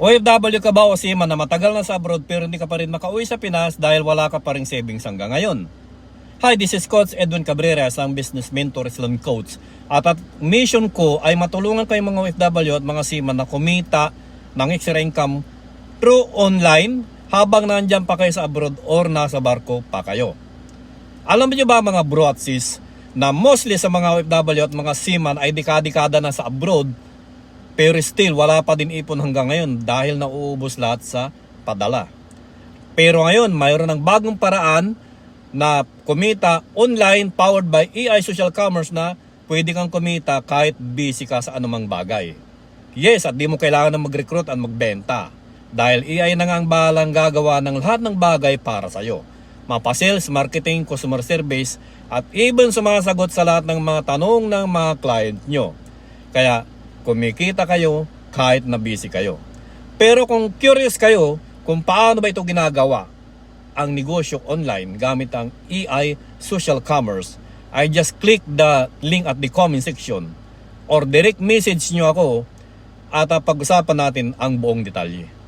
OFW ka ba o seaman na matagal na sa abroad pero hindi ka pa rin makauwi sa Pinas dahil wala ka pa rin savings hanggang ngayon? Hi, this is Coach Edwin Cabrera, isang business mentor Islam coach. At at mission ko ay matulungan kayong mga OFW at mga seaman na kumita ng extra income through online habang nandyan pa kayo sa abroad or nasa barko pa kayo. Alam niyo ba mga bro at sis na mostly sa mga OFW at mga seaman ay dekada-dekada na sa abroad pero still wala pa din ipon hanggang ngayon dahil nauubos lahat sa padala. Pero ngayon mayroon ng bagong paraan na kumita online powered by AI Social Commerce na pwede kang kumita kahit busy ka sa anumang bagay. Yes, at di mo kailangan na mag-recruit at magbenta. Dahil AI na nga ang bahalang gagawa ng lahat ng bagay para sa'yo. Mapa sales, marketing, customer service, at even sumasagot sa lahat ng mga tanong ng mga client nyo. Kaya kumikita kayo kahit na busy kayo. Pero kung curious kayo kung paano ba ito ginagawa, ang negosyo online gamit ang EI Social Commerce, I just click the link at the comment section or direct message nyo ako at pag-usapan natin ang buong detalye.